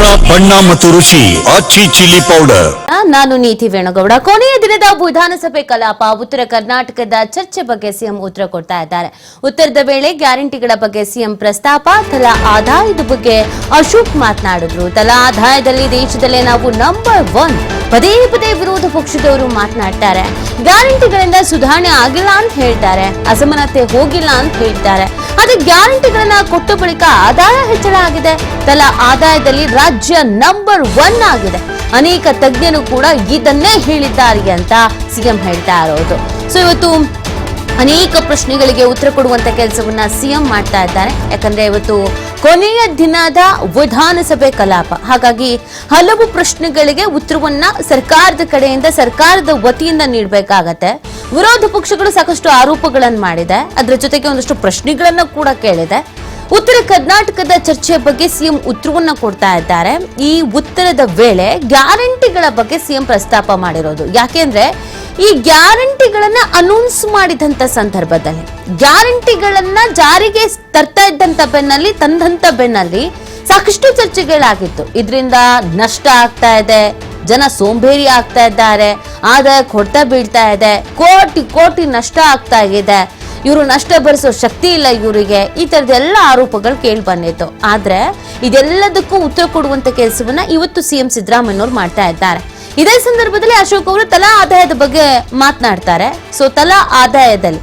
ಖಾರ ಬಣ್ಣ ಮತ್ತು ರುಚಿ ಅಚ್ಚಿ ಚಿಲ್ಲಿ ಪೌಡರ್. ನಾನು ನೀತಿ ವೇಣುಗೌಡ. ಕೊನೆಯ ದಿನದ ವಿಧಾನಸಭೆ ಕಲಾಪ, ಉತ್ತರ ಕರ್ನಾಟಕದ ಚರ್ಚೆ ಬಗ್ಗೆ ಸಿಎಂ ಉತ್ತರ ಕೊಡ್ತಾ ಇದ್ದಾರೆ. ಉತ್ತರದ ವೇಳೆ ಗ್ಯಾರಂಟಿಗಳ ಬಗ್ಗೆ ಸಿಎಂ ಪ್ರಸ್ತಾಪ, ತಲಾ ಆದಾಯದ ಬಗ್ಗೆ ಅಶೋಕ್ ಮಾತನಾಡಿದ್ರು. ತಲಾ ಆದಾಯದಲ್ಲಿ ದೇಶದಲ್ಲೇ ನಾವು ನಂಬರ್ ಒನ್ ಪದೇ ಪದೇ ವಿರೋಧ ಪಕ್ಷದವರು ಮಾತನಾಡ್ತಾರೆ. ಗ್ಯಾರಂಟಿಗಳಿಂದ ಸುಧಾರಣೆ ಆಗಿಲ್ಲ ಅಂತ ಹೇಳ್ತಾರೆ. ಅಸಮಾನತೆ ಹೋಗಿಲ್ಲ ಅಂತ ಹೇಳ್ತಾರೆ. ಆದ್ರೆ ಗ್ಯಾರಂಟಿಗಳನ್ನ ಕೊಟ್ಟ ಬಳಿಕ ಆದಾಯ ಹೆಚ್ಚಳ ಆಗಿದೆ. ತಲಾ ಆದಾಯದಲ್ಲಿ ರಾಜ್ಯ ನಂಬರ್ ಒನ್ ಆಗಿದೆ. ಅನೇಕ ತಜ್ಞರು ಕೂಡ ಇದನ್ನೇ ಹೇಳಿದ್ದಾರೆ ಅಂತ ಸಿಎಂ ಹೇಳ್ತಾ ಇರೋದು. ಸೊ ಇವತ್ತು ಅನೇಕ ಪ್ರಶ್ನೆಗಳಿಗೆ ಉತ್ತರ ಕೊಡುವಂತ ಕೆಲಸವನ್ನ ಸಿಎಂ ಮಾಡ್ತಾ ಇದ್ದಾರೆ. ಯಾಕಂದ್ರೆ ಇವತ್ತು ಕೊನೆಯ ದಿನದ ವಿಧಾನಸಭೆ ಕಲಾಪ. ಹಾಗಾಗಿ ಹಲವು ಪ್ರಶ್ನೆಗಳಿಗೆ ಉತ್ತರವನ್ನ ಸರ್ಕಾರದ ಕಡೆಯಿಂದ ಸರ್ಕಾರದ ವತಿಯಿಂದ ನೀಡಬೇಕಾಗತ್ತೆ. ವಿರೋಧ ಪಕ್ಷಗಳು ಸಾಕಷ್ಟು ಆರೋಪಗಳನ್ನು ಮಾಡಿದೆ. ಅದರ ಜೊತೆಗೆ ಒಂದಷ್ಟು ಪ್ರಶ್ನೆಗಳನ್ನು ಕೂಡ ಕೇಳಿದೆ. ಉತ್ತರ ಕರ್ನಾಟಕದ ಚರ್ಚೆಯ ಬಗ್ಗೆ ಸಿಎಂ ಉತ್ತರವನ್ನ ಕೊಡ್ತಾ ಇದ್ದಾರೆ. ಈ ಉತ್ತರದ ವೇಳೆ ಗ್ಯಾರಂಟಿಗಳ ಬಗ್ಗೆ ಸಿಎಂ ಪ್ರಸ್ತಾಪ ಮಾಡಿರೋದು. ಯಾಕೆಂದ್ರೆ ಈ ಗ್ಯಾರಂಟಿಗಳನ್ನ ಅನೌನ್ಸ್ ಮಾಡಿದಂತ ಸಂದರ್ಭದಲ್ಲಿ, ಗ್ಯಾರಂಟಿಗಳನ್ನ ಜಾರಿಗೆ ತರ್ತಾ ಇದ್ದಂತ ಬೆನ್ನಲ್ಲಿ, ತಂದಂತ ಬೆನ್ನಲ್ಲಿ ಸಾಕಷ್ಟು ಚರ್ಚೆಗಳಾಗಿತ್ತು. ಇದರಿಂದ ನಷ್ಟ ಆಗ್ತಾ ಇದೆ. ಜನ ಸೋಂಬೇರಿ ಆಗ್ತಾ ಇದ್ದಾರೆ, ಆದಾಯ ಕೊಡ್ತಾ ಬೀಳ್ತಾ ಇದೆ, ಕೋಟಿ ಕೋಟಿ ನಷ್ಟ ಆಗ್ತಾ ಇದೆ. ಇವರು ನಷ್ಟ ಭರಿಸೋ ಶಕ್ತಿ ಇಲ್ಲ ಇವರಿಗೆ. ಈ ತರದ ಎಲ್ಲ ಆರೋಪಗಳು ಕೇಳಿ ಬಂದಿತ್ತು. ಆದ್ರೆ ಇದೆಲ್ಲದಕ್ಕೂ ಉತ್ತರ ಕೊಡುವಂತ ಕೆಲಸವನ್ನ ಇವತ್ತು ಸಿಎಂ ಸಿದ್ದರಾಮಯ್ಯನವರು ಮಾಡ್ತಾ ಇದ್ದಾರೆ. ಇದೇ ಸಂದರ್ಭದಲ್ಲಿ ಅಶೋಕ್ ಅವರು ತಲಾ ಆದಾಯದ ಬಗ್ಗೆ ಮಾತನಾಡ್ತಾರೆ. ಸೊ ತಲಾ ಆದಾಯದಲ್ಲಿ,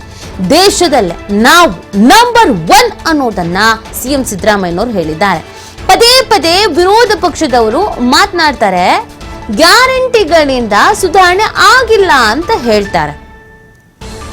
ದೇಶದಲ್ಲೇ ನಾವು ನಂಬರ್ ಒನ್ ಅನ್ನೋದನ್ನ ಸಿಎಂ ಸಿದ್ದರಾಮಯ್ಯನವ್ರು ಹೇಳಿದ್ದಾರೆ. ಪದೇ ಪದೇ ವಿರೋಧ ಪಕ್ಷದವರು ಮಾತನಾಡ್ತಾರೆ. ಗ್ಯಾರಂಟಿಗಳಿಂದ ಸುಧಾರಣೆ ಆಗಿಲ್ಲ ಅಂತ ಹೇಳ್ತಾರೆ.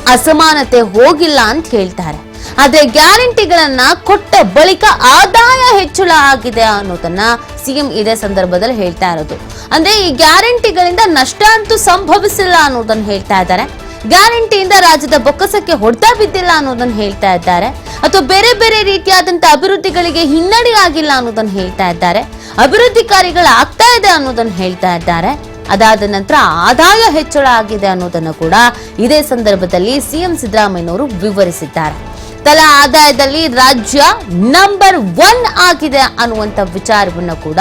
ಅಸಮಾನತೆ ಹೋಗಿಲ್ಲ ಅಂತ ಹೇಳ್ತಾರೆ. ಆದ್ರೆ ಗ್ಯಾರಂಟಿಗಳನ್ನ ಕೊಟ್ಟ ಬಳಿಕ ಆದಾಯ ಹೆಚ್ಚಳ ಆಗಿದೆ ಅನ್ನೋದನ್ನ ಸಿಎಂ ಇದೇ ಸಂದರ್ಭದಲ್ಲಿ ಹೇಳ್ತಾ ಇರೋದು. ಅಂದ್ರೆ ಈ ಗ್ಯಾರಂಟಿಗಳಿಂದ ನಷ್ಟ ಅಂತೂ ಸಂಭವಿಸಿಲ್ಲ ಅನ್ನೋದನ್ನ ಹೇಳ್ತಾ ಇದ್ದಾರೆ. ಗ್ಯಾರಂಟಿಯಿಂದ ರಾಜ್ಯದ ಬೊಕ್ಕಸಕ್ಕೆ ಹೊಡೆತ ಬಿದ್ದಿಲ್ಲ ಅನ್ನೋದನ್ನ ಹೇಳ್ತಾ ಇದ್ದಾರೆ. ಅಥವಾ ಬೇರೆ ಬೇರೆ ರೀತಿಯಾದಂತಹ ಅಭಿವೃದ್ಧಿಗಳಿಗೆ ಹಿನ್ನಡೆ ಆಗಿಲ್ಲ ಅನ್ನೋದನ್ನ ಹೇಳ್ತಾ ಇದ್ದಾರೆ. ಅಭಿವೃದ್ಧಿ ಕಾರ್ಯಗಳು ಆಗ್ತಾ ಇದೆ ಅನ್ನೋದನ್ನ ಹೇಳ್ತಾ ಇದ್ದಾರೆ. ಅದಾದ ನಂತರ ಆದಾಯ ಹೆಚ್ಚಳ ಆಗಿದೆ ಅನ್ನೋದನ್ನು ಕೂಡ ಇದೇ ಸಂದರ್ಭದಲ್ಲಿ ಸಿಎಂ ಸಿದ್ದರಾಮಯ್ಯನವರು ವಿವರಿಸಿದ್ದಾರೆ. ತಲಾ ಆದಾಯದಲ್ಲಿ ರಾಜ್ಯ ನಂಬರ್ ಒನ್ ಆಗಿದೆ ಅನ್ನುವಂಥ ವಿಚಾರವನ್ನು ಕೂಡ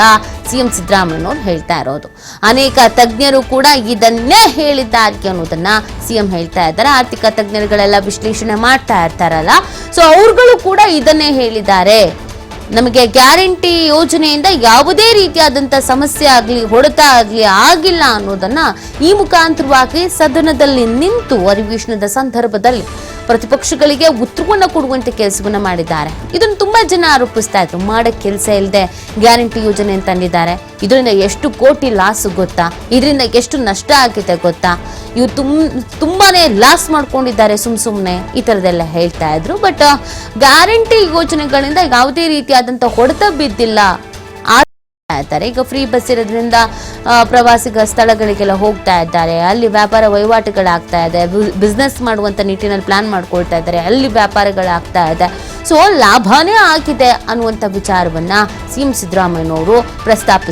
ಸಿಎಂ ಸಿದ್ದರಾಮಯ್ಯನವರು ಹೇಳ್ತಾ ಇರೋದು. ಅನೇಕ ತಜ್ಞರು ಕೂಡ ಇದನ್ನೇ ಹೇಳಿದ್ದಾರೆ ಅನ್ನೋದನ್ನ ಸಿಎಂ ಹೇಳ್ತಾ ಇದ್ದಾರೆ. ಆರ್ಥಿಕ ತಜ್ಞರುಗಳೆಲ್ಲ ವಿಶ್ಲೇಷಣೆ ಮಾಡ್ತಾ ಇರ್ತಾರಲ್ಲ. ಸೊ ಅವ್ರುಗಳು ಕೂಡ ಇದನ್ನೇ ಹೇಳಿದ್ದಾರೆ. ನಮಗೆ ಗ್ಯಾರಂಟಿ ಯೋಜನೆಯಿಂದ ಯಾವುದೇ ರೀತಿಯಾದಂಥ ಸಮಸ್ಯೆ ಆಗಲಿ, ಹೊಡೆತ ಆಗಲಿ ಆಗಿಲ್ಲ ಅನ್ನೋದನ್ನ ಈ ಮುಖಾಂತರವಾಗಿ ಸದನದಲ್ಲಿ ನಿಂತು ಅಧಿವೇಶನದ ಸಂದರ್ಭದಲ್ಲಿ ಪ್ರತಿಪಕ್ಷಗಳಿಗೆ ಉತ್ತರವನ್ನು ಕೊಡುವಂತ ಕೆಲಸವನ್ನ ಮಾಡಿದ್ದಾರೆ. ಇದನ್ನು ತುಂಬಾ ಜನ ಆರೋಪಿಸ್ತಾ ಇದ್ರು. ಮಾಡಕ್ ಕೆಲಸ ಇಲ್ಲದೆ ಗ್ಯಾರಂಟಿ ಯೋಜನೆ ತಂದಿದ್ದಾರೆ ಇದರಿಂದ ಎಷ್ಟು ಕೋಟಿ ಲಾಸ್ ಗೊತ್ತಾ? ಇದರಿಂದ ಎಷ್ಟು ನಷ್ಟ ಆಗಿದೆ ಗೊತ್ತಾ? ಇವ್ರು ತುಮ್, ತುಂಬಾನೇ ಲಾಸ್ ಮಾಡ್ಕೊಂಡಿದ್ದಾರೆ ಸುಮ್ ಸುಮ್ಮನೆ ಈ ಥರದ್ದೆಲ್ಲ ಹೇಳ್ತಾ ಇದ್ರು. ಬಟ್ ಗ್ಯಾರಂಟಿ ಯೋಜನೆಗಳಿಂದ ಯಾವುದೇ ರೀತಿಯಾದಂಥ ಹೊಡೆತ ಬಿದ್ದಿಲ್ಲ. ಇದ್ದಾರೆ ಈಗ ಫ್ರೀ ಬಸ್ ಇರೋದ್ರಿಂದ ಪ್ರವಾಸಿಗ ಸ್ಥಳಗಳಿಗೆಲ್ಲ ಹೋಗ್ತಾ ಇದ್ದಾರೆ. ಅಲ್ಲಿ ವ್ಯಾಪಾರ ವಹಿವಾಟುಗಳಾಗ್ತಾ ಇದೆ. ಬಿಸ್ನೆಸ್ ಮಾಡುವಂತ ನಿಟ್ಟಿನಲ್ಲಿ ಪ್ಲಾನ್ ಮಾಡ್ಕೊಳ್ತಾ ಇದ್ದಾರೆ. ಅಲ್ಲಿ ವ್ಯಾಪಾರಗಳಾಗ್ತಾ ಇದೆ. ಸೊ ಲಾಭನೇ ಆಗಿದೆ ಅನ್ನುವಂಥ ವಿಚಾರವನ್ನ ಸಿಎಂ ಸಿದ್ದರಾಮಯ್ಯನವರು ಪ್ರಸ್ತಾಪಿಸಿದ್ದಾರೆ